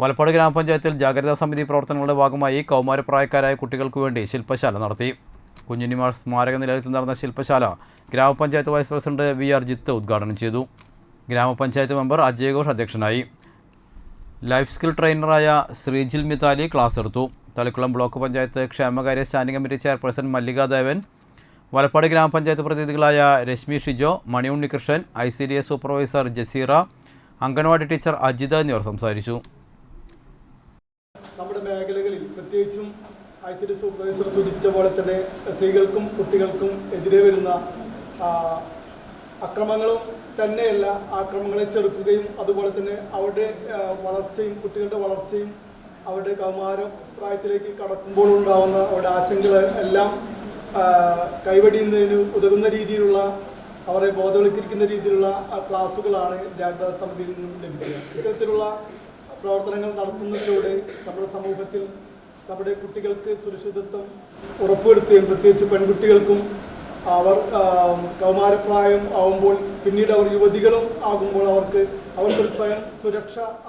വലപ്പാട് ഗ്രാമപഞ്ചായത്തിൽ ജാഗ്രതാ സമിതി പ്രവർത്തനങ്ങളുടെ ഭാഗമായി കൗമാരപ്രായക്കാരായ കുട്ടികൾക്ക് വേണ്ടി ശില്പശാല നടത്തി. കുഞ്ഞുണ്ണിമാർ സ്മാരക നിലയത്തിൽ നടന്ന ശില്പശാല ഗ്രാമപഞ്ചായത്ത് vice president V R Jith ഉദ്ഘാടനം ചെയ്തു. ഗ്രാമപഞ്ചായത്ത് മെമ്പർ അജയ് ഘോഷ് അധ്യക്ഷനായി. ലൈഫ് സ്കിൽ ട്രെയിനറായ ശ്രീജിൽ മിതാലി ക്ലാസ് എടുത്തു. തളിക്കുളം ബ്ലോക്ക് പഞ്ചായത്ത് ക്ഷേമകാര്യ standing committee chairperson Mallikadevan. Valappad ഗ്രാമപഞ്ചായത്ത് പ്രതിനിധികളായ Reshmi Shijo Mani Unnikrishnan I C D S supervisor Jaseera anganwadi teacher Ajitha എന്നിവർ സംസാരിച്ചു. നമ്മുടെ മേഖലകളിൽ പ്രത്യേകിച്ചും ഐ സി ഡി സൂപ്പർവൈസർ സൂചിപ്പിച്ച പോലെ തന്നെ സ്ത്രീകൾക്കും കുട്ടികൾക്കും എതിരെ വരുന്ന അക്രമങ്ങളും തന്നെയല്ല ആക്രമങ്ങളെ ചെറുക്കുകയും അതുപോലെ തന്നെ അവരുടെ വളർച്ചയും കുട്ടികളുടെ വളർച്ചയും അവരുടെ കൗമാര പ്രായത്തിലേക്ക് കടക്കുമ്പോൾ ഉണ്ടാവുന്ന അവരുടെ ആശങ്കകൾ എല്ലാം കൈവടിയുന്നതിന് ഉതകുന്ന രീതിയിലുള്ള അവരെ ബോധവൽക്കരിക്കുന്ന രീതിയിലുള്ള ക്ലാസ്സുകളാണ് ജാഗ്രതാ സമിതിയിൽ നിന്നും ലഭിക്കുക. ഇത്തരത്തിലുള്ള പ്രവർത്തനങ്ങൾ നടത്തുന്നതിലൂടെ നമ്മുടെ സമൂഹത്തിൽ നമ്മുടെ കുട്ടികൾക്ക് സുരക്ഷിതത്വം ഉറപ്പുവരുത്തുകയും പ്രത്യേകിച്ച് പെൺകുട്ടികൾക്കും അവർ കൗമാരപ്രായം ആവുമ്പോൾ പിന്നീട് അവർ യുവതികളും ആകുമ്പോൾ അവർക്ക് അവർക്കൊരു സ്വയം സുരക്ഷ